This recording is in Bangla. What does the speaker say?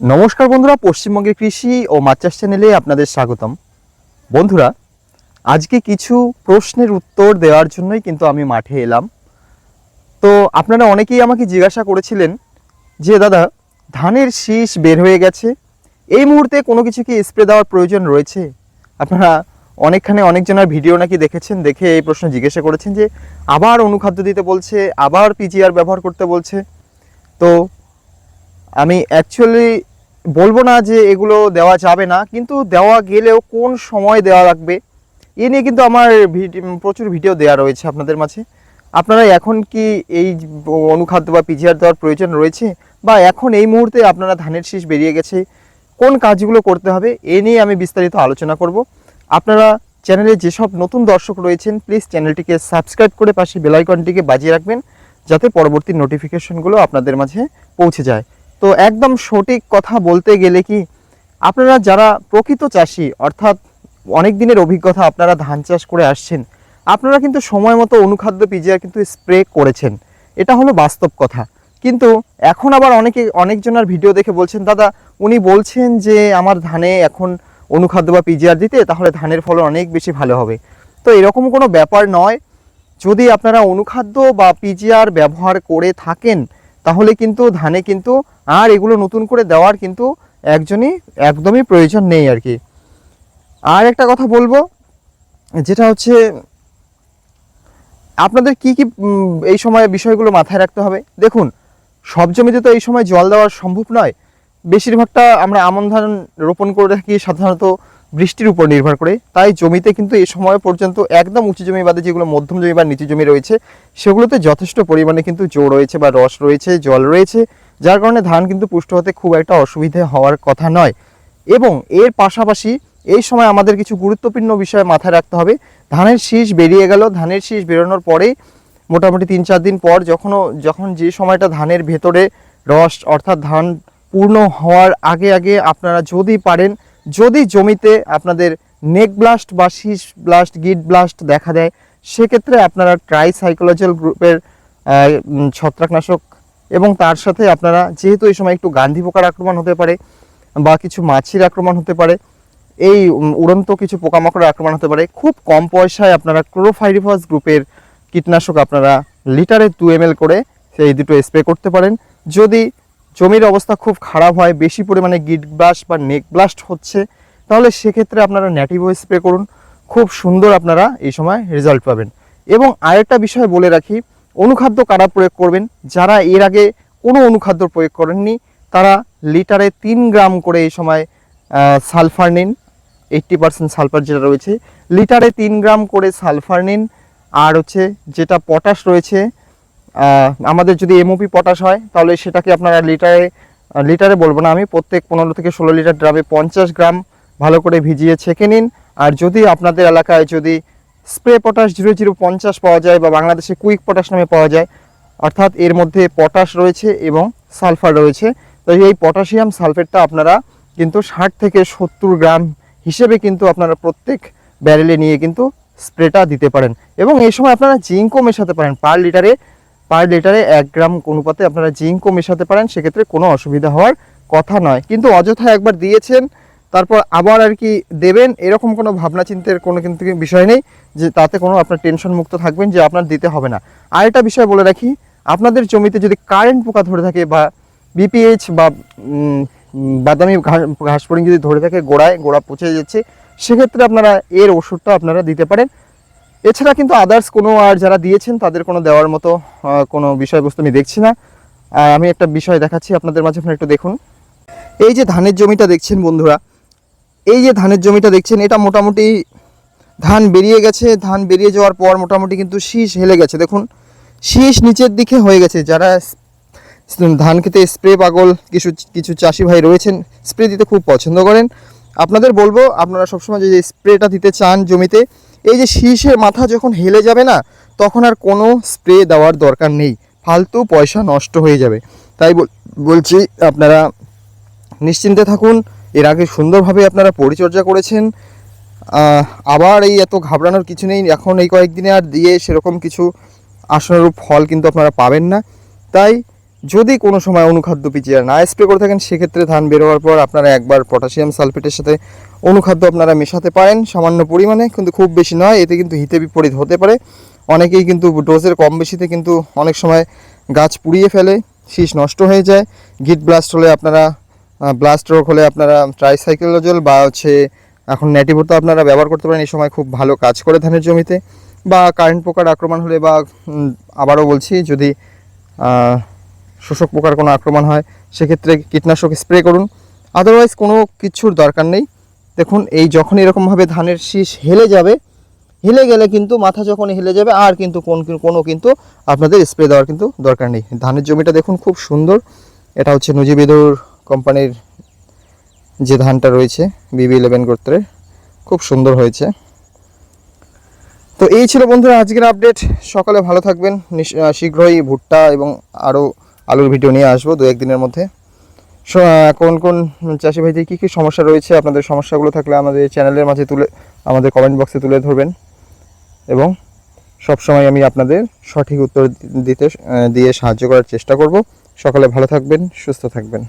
নমস্কার বন্ধুরা, পশ্চিমবঙ্গের কৃষি ও মাছ চাষ চ্যানেলে আপনাদের স্বাগতম। বন্ধুরা, আজকে কিছু প্রশ্নের উত্তর দেওয়ার জন্যই কিন্তু আমি মাঠে এলাম। তো আপনারা অনেকেই আমাকে জিজ্ঞাসা করেছিলেন যে, দাদা, ধানের শীষ বের হয়ে গেছে, এই মুহূর্তে কোনো কিছু কি স্প্রে দেওয়ার প্রয়োজন রয়েছে? আপনারা অনেকখানে অনেকজনের ভিডিও নাকি দেখেছেন, দেখে এই প্রশ্ন জিজ্ঞাসা করেছেন যে আবার অনুখাদ্য দিতে বলছে, আবার পিজিআর ব্যবহার করতে বলছে। তো আমি অ্যাকচুয়ালি বলব না যে এগুলো দেওয়া যাবে না, কিন্তু দেওয়া গেলেও কোন সময় দেওয়া লাগবে, এ নিয়ে কিন্তু আমার প্রচুর ভিডিও দেওয়া রয়েছে আপনাদের মাঝে। আপনারা এখন কি এই অনুখাদ্য বা পিজিআর দেওয়ার প্রয়োজন রয়েছে? বা এখন এই মুহূর্তে আপনারা ধানের শীষ বেরিয়ে গেছে, কোন কাজগুলো করতে হবে? এ নিয়ে আমি বিস্তারিত আলোচনা করব। আপনারা চ্যানেলে যেসব নতুন দর্শক রয়েছেন প্লিজ চ্যানেলটিকে সাবস্ক্রাইব করে পাশে বেলাইকনটিকে বাজিয়ে রাখবেন, যাতে পরবর্তী নোটিফিকেশনগুলো আপনাদের মাঝে পৌঁছে যায়। তো একদম সঠিক কথা বলতে গেলে কি, আপনারা যারা প্রকৃত চাষি, অর্থাৎ অনেক দিনের অভিজ্ঞতা আপনারা ধান চাষ করে আসছেন, আপনারা কিন্তু সময় মতো অনুখাদ্য পিজিআর কিন্তু স্প্রে করেছেন। এটা হলো বাস্তব কথা। কিন্তু এখন আবার অনেকে অনেকজনের ভিডিও দেখে বলছেন, দাদা, উনি বলছেন যে আমার ধানে এখন অনুখাদ্য বা পিজিআর দিতে, তাহলে ধানের ফলন অনেক বেশি ভালো হবে। তো এরকম কোনো ব্যাপার নয়। যদি আপনারা অনুখাদ্য বা পিজিআর ব্যবহার করে থাকেন, তাহলে কিন্তু ধানে কিন্তু আর এগুলো নতুন করে দেওয়ার কিন্তু একজনই, একদমই প্রয়োজন নেই আর কি। আর একটা কথা বলব, যেটা হচ্ছে, আপনাদের কি কি এই সময় বিষয়গুলো মাথায় রাখতে হবে? দেখুন, সব জমিতে তো এই সময় জল দেওয়া সম্ভব নয়। বেশিরভাগটা আমরা আমন ধান রোপণ করে থাকি সাধারণত বৃষ্টির উপর নির্ভর করে। তাই জমিতে কিন্তু এই সময় পর্যন্ত একদম উঁচু জমি বাদে যেগুলো মধ্যম জমি বা নিচু জমি রয়েছে, সেগুলোতে যথেষ্ট পরিমাণে কিন্তু জো রয়েছে বা রস রয়েছে, জল রয়েছে, যার কারণে ধান কিন্তু পুষ্ট হতে খুব একটা অসুবিধে হওয়ার কথা নয়। এবং এর পাশাপাশি এই সময় আমাদের কিছু গুরুত্বপূর্ণ বিষয় মাথায় রাখতে হবে। ধানের শীষ বেরিয়ে গেল। ধানের শীষ বেরোনোর পরেই মোটামুটি তিন চার দিন পর যখনও, যখন যে সময়টা ধানের ভেতরে রস অর্থাৎ ধান পূর্ণ হওয়ার আগে আগে আপনারা যদি পারেন, যদি জমিতে আপনাদের নেক ব্লাস্ট বা শীষ ব্লাস্ট, গিট ব্লাস্ট দেখা দেয়, সেক্ষেত্রে আপনারা ট্রাই সাইকোলজিক্যাল গ্রুপের ছত্রাকনাশক এবং তার সাথে আপনারা যেহেতু এই সময় একটু গান্ধী পোকার আক্রমণ হতে পারে বা কিছু মাছির আক্রমণ হতে পারে, এই উড়ন্ত কিছু পোকামাকড়ের আক্রমণ হতে পারে, খুব কম পয়সায় আপনারা ক্লোরোফাইরিফাস গ্রুপের কীটনাশক আপনারা লিটারে দু এম করে সেই দুটো স্প্রে করতে পারেন। যদি জমির অবস্থা খুব খারাপ হয়, বেশি পরিমাণে গিট ব্লাস্ট বা নেক ব্লাস্ট হচ্ছে। তাহলে সেক্ষেত্রে আপনারা ন্যাটিভো স্প্রে করুন, খুব সুন্দর আপনারা এই সময় রেজাল্ট পাবেন। এবং আরেকটা বিষয় বলে রাখি, অনুখাদ্য কারা প্রয়োগ করবেন? যারা এর আগে কোনো অনুখাদ্য প্রয়োগ করেননি, তারা লিটারে তিন গ্রাম করে এই সময় সালফার নিন এইট্টি পার্সেন্ট সালফার যেটা রয়েছে, লিটারে তিন গ্রাম করে সালফার নিন, আর হচ্ছে যেটা পটাশ রয়েছে আমাদের যদি এমওপি পটাশ হয়, তাহলে সেটাকে আপনারা লিটারে লিটারে বলব না আমি, প্রত্যেক পনেরো থেকে ষোলো লিটার ড্রামে পঞ্চাশ গ্রাম ভালো করে ভিজিয়ে ছেঁকে নিন। আর যদি আপনাদের এলাকায় যদি স্প্রে পটাশ জিরো জিরো পঞ্চাশ পাওয়া যায় বা বাংলাদেশে কুইক পটাশ নামে পাওয়া যায়, অর্থাৎ এর মধ্যে পটাশ রয়েছে এবং সালফার রয়েছে, তো এই পটাশিয়াম সালফেটটা আপনারা কিন্তু ষাট থেকে সত্তর গ্রাম হিসেবে কিন্তু আপনারা প্রত্যেক ব্যারেলে নিয়ে কিন্তু স্প্রেটা দিতে পারেন। এবং এই সময় আপনারা জিঙ্কও মেশাতে পারেন পার লিটারে পার লিটারে এক গ্রাম অনুপাতে আপনারা জিঙ্কও মেশাতে পারেন, সেক্ষেত্রে কোনো অসুবিধা হওয়ার কথা নয়। কিন্তু অযথা একবার দিয়েছেন, তারপর আবার আর কি দেবেন, এরকম কোনো ভাবনা চিন্তার কোনো কিন্তু বিষয় নেই যে তাতে কোনো আপনার টেনশন মুক্ত থাকবেন যে আপনার দিতে হবে না। আরেকটা বিষয় বলে রাখি, আপনাদের জমিতে যদি কারেন্ট পোকা ধরে থাকে বা বিপিএইচ বা বাদামি ঘাস ফড়িং যদি ধরে থাকে, গোড়ায় গোড়া পচে যাচ্ছে, সেক্ষেত্রে আপনারা এর ওষুধটা আপনারা দিতে পারেন। এছাড়া কিন্তু আদার্স কোনো আর যারা দিয়েছেন, তাদের কোনো দেওয়ার মতো কোনো বিষয়বস্তু আমি দেখছি না। আমি একটা বিষয় দেখাচ্ছি, আপনাদের মাঝে একটু দেখুন। এই যে ধানের জমিটা দেখছেন বন্ধুরা, এই যে ধানের জমিটা দেখছেন, এটা মোটামুটি ধান বেরিয়ে গেছে। ধান বেরিয়ে যাওয়ার পর মোটামুটি কিন্তু শীষ হেলে গেছে। দেখুন, শীষ নিচের দিকে হয়ে গেছে। যারা ধান খেতে স্প্রে পাগল, কিছু কিছু চাষি ভাই রয়েছেন স্প্রে দিতে খুব পছন্দ করেন। আপনাদের বলব, আপনারা সবসময় যে স্প্রেটা দিতে চান জমিতে এই যে শীষের মাথা যখন হেলে যাবে না, তখন আর কোনো স্প্রে দেওয়ার দরকার নেই। ফালতু পয়সা নষ্ট হয়ে যাবে। তাই বলছি আপনারা নিশ্চিন্তে থাকুন। এর আগে সুন্দরভাবে আপনারা পরিচর্যা করেছেন। আবার এই এত ঘাবড়ানোর কিছু নেই। এখন এই কয়েকদিনে আর দিয়ে সেরকম কিছু আশানুরূপ ফল কিন্তু আপনারা পাবেন না। তাই যদি কোনো সময় অনুখাদ্য পিচিআর না স্প্রে করে থাকেন, সেক্ষেত্রে ধান বের হওয়ার পর আপনারা একবার পটাশিয়াম সালফেটের সাথে অনুখাদ্য আপনারা মেশাতে পারেন, সামান্য পরিমাণে, কিন্তু খুব বেশি নয়, এতে কিন্তু হিতে বিপরীত হতে পারে। অনেকেই কিন্তু ডোজের কম বেশিতে কিন্তু অনেক সময় গাছ পুড়িয়ে ফেলে, শীষ নষ্ট হয়ে যায়। গিট ব্লাস্ট হলে আপনারা ব্লাস্ট রোগ হলে আপনারা ট্রাইসাইক্লোজল বা হচ্ছে এখন নেটিভোর তো আপনারা ব্যবহার করতে পারেন, এই সময় খুব ভালো কাজ করে ধানের জমিতে। বা কারেন্ট পোকার আক্রমণ হলে বা আবারও বলছি, যদি শোষক পোকার কোনো আক্রমণ হয়, সেক্ষেত্রে কীটনাশক স্প্রে করুন। আদারওয়াইজ কোনো কিছুর দরকার নেই। দেখুন, এই যখন এরকমভাবে ধানের শীষ হেলে যাবে, হেলে গেলে কিন্তু মাথা যখন হেলে যাবে, আর কিন্তু কোন কোনো কিন্তু আপনাদের স্প্রে দেওয়ার কিন্তু দরকার নেই। ধানের জমিটা দেখুন খুব সুন্দর। এটা হচ্ছে নজিবিদুর কোম্পানির যে ধানটা রয়েছে বিবি ইলেভেন গোত্রের। খুব সুন্দর হয়েছে। তো এই ছিল বন্ধুরা আজকের আপডেট। সকালে ভালো থাকবেন। শীঘ্রই ভুট্টা এবং আরও আলুর ভিডিও নিয়ে আসব দু একদিনের মধ্যে। কোন কোন চাষি ভাইদের কী কী সমস্যা রয়েছে, আপনাদের সমস্যাগুলো থাকলে আমাদের চ্যানেলের মাঝে তুলে, আমাদের কমেন্ট বক্সে তুলে ধরবেন। এবং সব সময় আমি আপনাদের সঠিক উত্তর দিতে দিয়ে সাহায্য করার চেষ্টা করব। সকালে ভালো থাকবেন, সুস্থ থাকবেন।